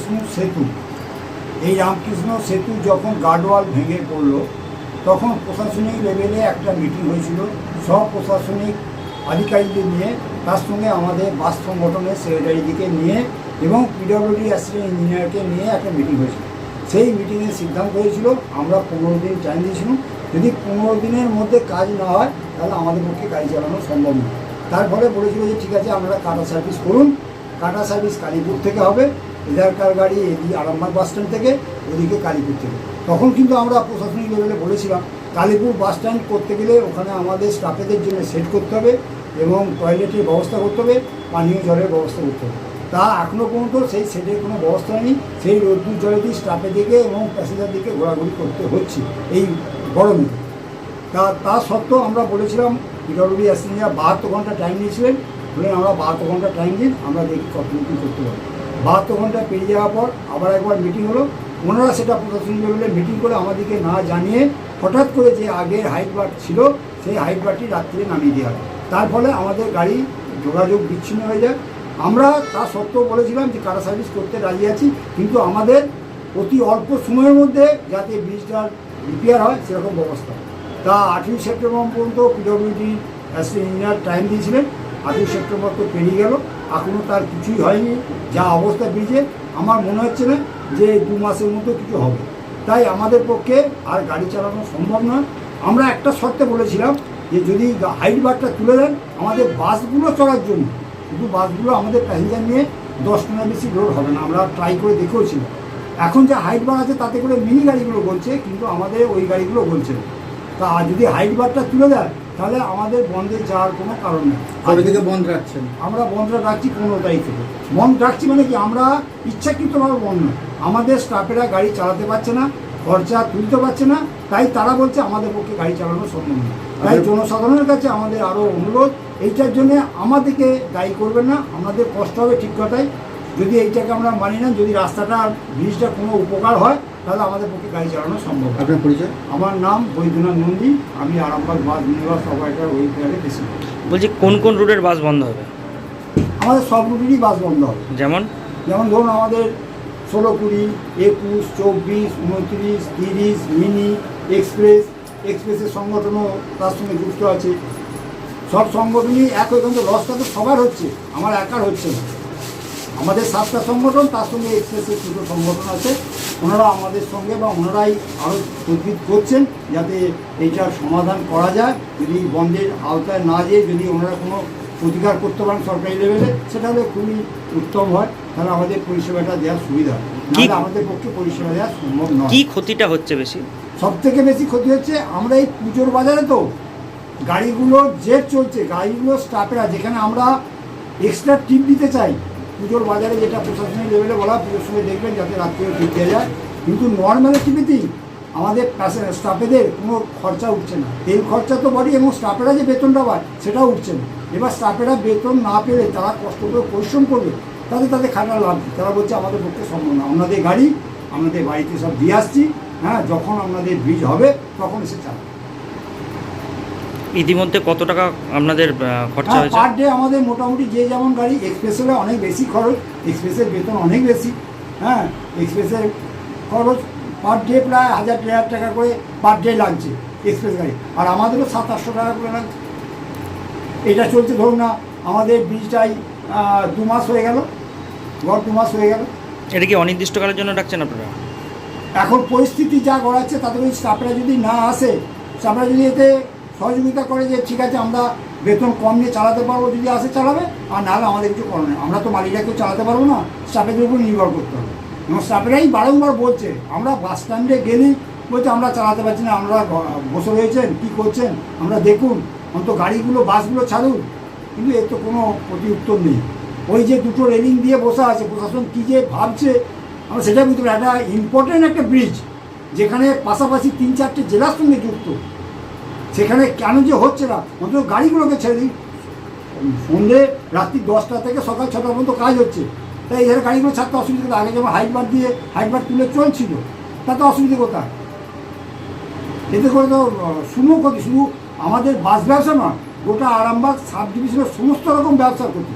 রামকৃষ্ণ সেতু। এই রামকৃষ্ণ সেতু যখন গার্ডওয়াল ভেঙে পড়ল, তখন প্রশাসনিক লেভেলে একটা মিটিং হয়েছিল। সব প্রশাসনিক আধিকারিকদের নিয়ে, তার সঙ্গে আমাদের বাস সংগঠনের সেক্রেটারিদিকে নিয়ে এবং পিডব্লিউডি অ্যাসিস্ট্যান্ট ইঞ্জিনিয়ারকে নিয়ে একটা মিটিং হয়েছিল। সেই মিটিংয়ে সিদ্ধান্ত হয়েছিল, আমরা পনেরো দিন টাইম দিয়েছিলাম। যদি পনেরো দিনের মধ্যে কাজ না হয়, তাহলে আমাদের পক্ষে গাড়ি চালানো সম্ভব নয়। তারপরে বলেছিল যে, ঠিক আছে, আপনারা কাটা সার্ভিস করুন। কাটা সার্ভিস কালীপুর থেকে হবে। এধারকার গাড়ি এদিকে আরামবাগ বাস স্ট্যান্ড থেকে ওদিকে কালীপুর থেকে। তখন কিন্তু আমরা প্রশাসনিক লেভেলে বলেছিলাম, কালীপুর বাস স্ট্যান্ড করতে গেলে ওখানে আমাদের স্টাফেদের জন্য সেট করতে হবে এবং টয়লেটের ব্যবস্থা করতে হবে, পানীয় জলের ব্যবস্থা করতে হবে। তা এখনও পর্যন্ত সেই সেটের কোনো ব্যবস্থা নেই সেই রোদ্দুর জলে দিয়ে স্টাফের দিকে এবং প্যাসেঞ্জার দিকে ঘোরাঘুরি করতে হচ্ছে এই গরমে। তা তা সত্ত্বেও আমরা বলেছিলাম পিডব্লিউডি অ্যাসেঞ্জার বাহাত্তর ঘণ্টা টাইম নিয়েছিলেন বললেন আমরা বাহাত্তর ঘণ্টা টাইম দিন আমরা দেখি কতটুকু করতে পারি। বাহাত্তর ঘণ্টা পেরিয়ে যাওয়ার পর আবার একবার মিটিং হলো। ওনারা সেটা প্রশাসনিক লেভেলে মিটিং করে আমাদেরকে না জানিয়ে হঠাৎ করে যে আগের হাইট ছিল, সেই হাইট বারটি রাত্রে নামিয়ে দেওয়া হয়। তার ফলে আমাদের গাড়ি যোগাযোগ বিচ্ছিন্ন হয়ে যায়। আমরা তা সত্ত্বেও বলেছিলাম যে কারা সার্ভিস করতে রাজি আছি, কিন্তু আমাদের অতি অল্প সময়ের মধ্যে যাতে ব্রিজটার রিপেয়ার হয়, সেরকম ব্যবস্থা। তা আঠেরোই সেপ্টেম্বর পর্যন্ত পিডব্লিউডি অ্যাসিস্ট্যান্ট ইঞ্জিনিয়ার টাইম দিয়েছিলেন। আঠেরোই সেপ্টেম্বর তো পেরিয়ে গেল। এখনও তার কিছুই হয়নি। যা অবস্থা ব্রিজে আমার মনে হচ্ছে না যে দু মাসের মধ্যে কিছু হবে। তাই আমাদের পক্ষে আর গাড়ি চালানো সম্ভব নয়। আমরা একটা শর্তে বলেছিলাম যে যদি হাইট বারটা তুলে দেন, আমাদের বাসগুলো চলার জন্য। শুধু বাসগুলো আমাদের প্যাসেঞ্জার নিয়ে দশ টনের বেশি লোড হবে না। আমরা ট্রাই করে দেখেওছিলাম। এখন যে হাইট বার আছে তাতে করে মিনি গাড়িগুলো বলছে কিন্তু আমাদের ওই গাড়িগুলো বলছে না। তা যদি হাইট বারটা তুলে দেয় তাহলে আমাদের বন্ধে যাওয়ার কোনো কারণ নেই। কবে থেকে বন্ধ রাখছেন? আমরা বন্ধ রাখছি পনেরো তারিখ থেকে। বন্ধ রাখছি মানে কি? আমরা ইচ্ছাকৃতভাবে বন্ধ। আমাদের স্টাফেরা গাড়ি চালাতে পারছে না খরচা তুলতে পারছে না তাই তারা বলছে আমাদের পক্ষে গাড়ি চালানো সম্ভব না তাই জনসাধারণের কাছে আমাদের আরও অনুরোধ এইটার জন্য আমাদেরকে দায়ী করবেন না আমাদের কষ্ট হবে ঠিক কথাই। যদি এইটাকে আমরা মানি না যদি রাস্তাটা ব্রিজটা কোনো উপকার হয় তাহলে আমাদের পক্ষে গাড়ি চালানো সম্ভব আপনার পরিচয়? আমার নাম বৈদ্যনাথ নন্দী আমি আরামবাগ বাস নিবাস অপারেটার ওই প্লেয়ারে বেশি বলছি কোন কোন রুটের বাস বন্ধ হবে? আমাদের সব রুটেরই বাস বন্ধ হবে। যেমন? যেমন ধরুন আমাদের ষোলো কুড়ি একুশ চব্বিশ উনত্রিশ তিরিশ মিনি এক্সপ্রেস। এক্সপ্রেসের সংগঠনও তার সঙ্গে যুক্ত আছে। সব সংগঠনই এক হয়ে কিন্তু লসটা তো সবার হচ্ছে আমার একার হচ্ছে না। আমাদের সাতটা সংগঠন তার সঙ্গে এক্সপ্রেসের দুটো সংগঠন আছে। ওনারা আমাদের সঙ্গে বা ওনারাই আরও তদবির করছেন যাতে এইটার সমাধান করা যায় যদি বন্ধের আওতায় না যেয়ে যদি ওনারা কোনো প্রতিকার করতে পারেন সরকারি লেভেলে সেটা হলে খুবই উত্তম হয়। তাহলে আমাদের পরিষেবাটা দেওয়ার সুবিধা হয়। নাহলে আমাদের পক্ষে পরিষেবা দেওয়া সম্ভব নয়। কি ক্ষতিটা হচ্ছে বেশি? সব থেকে বেশি ক্ষতি হচ্ছে আমরা এই পুজোর বাজারে তো গাড়িগুলো জেট চলছে গাড়িগুলো স্টাফেরা যেখানে আমরা এক্সট্রা টিপ দিতে চাই পুজোর বাজারে যেটা প্রশাসনিক লেভেলে বলা পুজোর সময় দেখবেন যাতে রাত্রে ঠিক দেওয়া যায়। কিন্তু নর্মাল টিপিতেই আমাদের স্টাফেদের কোনো খরচা উঠছে না। তেল খরচা তো বড়ি এবং স্টাফেরা যে বেতনটা পায়, সেটাও উঠছে না। এবার স্টাফেরা বেতন না পেলে তারা কষ্ট করে পরিশ্রম করবে, তাতে তাদের খাটা লাভ তারা বলছে, আমাদের পক্ষে সম্ভব না। আমাদের গাড়ি, আমাদের বাড়িতে সব দিয়ে আসছি। হ্যাঁ যখন আপনাদের ব্রিজ হবে, তখন এসে চালাবে। ইতিমধ্যে কত টাকা আপনাদের খরচা হ্যাঁ হয়েছে? পার ডে আমাদের মোটামুটি যে যেমন গাড়ি এক্সপ্রেস হলে অনেক বেশি খরচ এক্সপ্রেসের বেতন অনেক বেশি। হ্যাঁ এক্সপ্রেসের খরচ পার ডে প্রায় হাজার দেড় হাজার টাকা করে পার ডে লাগছে এক্সপ্রেস গাড়ি। আর আমাদেরও সাত আটশো টাকা করে লাগছে। এটা চলছে ধরুন না আমাদের ব্রিজটাই দু মাস হয়ে গেল গড় দু মাস হয়ে গেল। এটা কি অনির্দিষ্টকালের জন্য ডাকছেন আপনারা? এখন পরিস্থিতি যা গড়াচ্ছে তাতে ওই স্টাফরা যদি না আসে স্টাফরা যদি এতে সহযোগিতা করে যে ঠিক আছে, আমরা বেতন কম নিয়ে চালাতে পারব যদি আসে চালাবে, আর নাহলে আমাদের কিছু নেই। আমরা তো মালিকরা কেউ চালাতে পারব না, স্টাফেদের উপর নির্ভর করতে হবে। এবং স্টাফেরাই বারংবার বলছে, আমরা বাস স্ট্যান্ডে গেলেই বলছে, আমরা চালাতে পারছি না, আমরা বসে রয়েছেন, কী করছেন, আমরা দেখুন, অন্তত গাড়িগুলো, বাসগুলো ছাড়ুন। কিন্তু এর তো কোনো প্রতি উত্তর নেই। ওই যে দুটো রেলিং দিয়ে বসে আছে, প্রশাসন কী যে ভাবছে, আমরা সেটা বুঝতে পারি একটা ইম্পর্টেন্ট একটা ব্রিজ যেখানে পাশাপাশি তিন চারটে জেলার সঙ্গে যুক্ত। সেখানে কেন যে হচ্ছে না? অন্তত গাড়িগুলোকে ছেড়ে দিই সন্ধ্যে রাত্রি দশটা থেকে সকাল ছটা পর্যন্ত কাজ হচ্ছে। তাই এখানে গাড়িগুলো ছাড়তে অসুবিধা কোথায়? আগে যেমন হাইট বার দিয়ে, হাইট তুলে চলছিল, তাতে অসুবিধা কোথায়? এতে করে তো শুনো ক্ষতি, শুধু আমাদের বাস ব্যবসা নয়, গোটা আরামবাগ সাব ডিভিশনের সমস্ত রকম ব্যবসার ক্ষতি।